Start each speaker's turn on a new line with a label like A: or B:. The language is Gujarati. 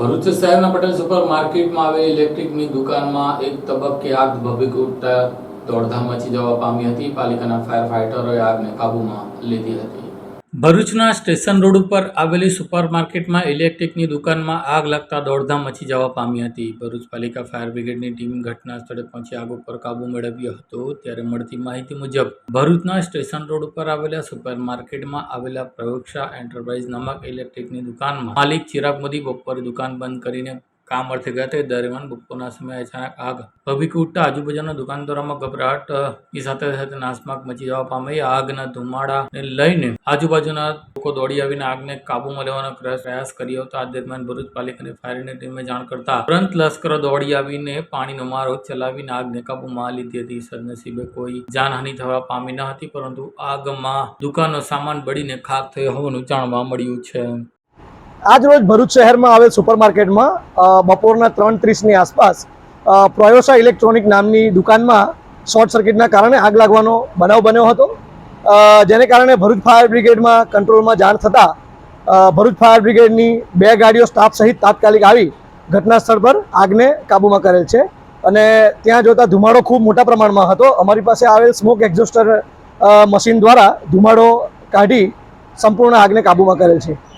A: ભરૂચ શહેરના પટેલ સુપર માર્કેટમાં આવેલી ઇલેક્ટ્રિકની દુકાનમાં એક તબક્કે આગ ભભીક ઉઠતા દોડધામ મચી જવા પામી હતી. પાલિકાના ફાયર ફાઇટરોએ આગને કાબૂમાં લીધી હતી. ભરૂચના સ્ટેશન રોડ ઉપર આવેલી સુપર માર્કેટમાં ઇલેક્ટ્રિકની દુકાનમાં આગ લાગતા દોડધામ મચી જવા પામી હતી. ભરૂચ પાલિકા ફાયર બ્રિગેડની ટીમ ઘટના સ્થળે પહોંચી આગ ઉપર કાબૂ મેળવ્યો હતો ત્યારે મળતી માહિતી મુજબ, ભરૂચના સ્ટેશન રોડ ઉપર આવેલા સુપર માર્કેટમાં આવેલા પ્રયોગશા એન્ટરપ્રાઇઝ નામક ઇલેક્ટ્રિકની દુકાનમાં માલિક ચિરાગ મોદી બપોરે દુકાન બંધ કરીને કામ અર્થે ગયા તે દરમિયાન બપોરના સમયે અચાનક આગ. ભભીક ઉઠતા આજુબાજુના દુકાનદારોમાં ગભરાટ અ, ની સાથે સાથે નાસમાક મચી જવા પામી. આગના ધુમાડાને લઈને આજુબાજુના લોકો દોડી આવીને આગને કાબૂમાં લેવાનો પ્રયાસ કર્યો હતો. આ દરમિયાન ભરૂચ પાલિકાની ફાયરની ટીમે જાણ કરતા તુરંત લશ્કર દોડી આવીને પાણીનો મારો ચલાવીને આગને કાબૂમાં લીધી હતી. સદનસીબે કોઈ જાનહાનિ થવા પામી ન હતી પરંતુ આગમાં દુકાનનો સામાન બળીને ખાક થયો હોવાનું જાણવા મળ્યું છે.
B: આજ રોજ ભરૂચ શહેરમાં આવેલ સુપરમાર્કેટમાં બપોરના ત્રણ ત્રીસની આસપાસ પ્રોયોસા ઇલેક્ટ્રોનિક નામની દુકાનમાં શોર્ટ સર્કિટના કારણે આગ લાગવાનો બનાવ બન્યો હતો. જેને કારણે ભરૂચ ફાયર બ્રિગેડમાં કંટ્રોલમાં જાણ થતાં ભરૂચ ફાયર બ્રિગેડની બે ગાડીઓ સ્ટાફ સહિત તાત્કાલિક આવી ઘટના સ્થળ પર આગને કાબૂમાં કરેલ છે. અને ત્યાં જોતા ધુમાડો ખૂબ મોટા પ્રમાણમાં હતો. અમારી પાસે આવેલ સ્મોક એક્ઝોસ્ટર મશીન દ્વારા ધુમાડો કાઢી સંપૂર્ણ આગને કાબૂમાં કરેલ છે.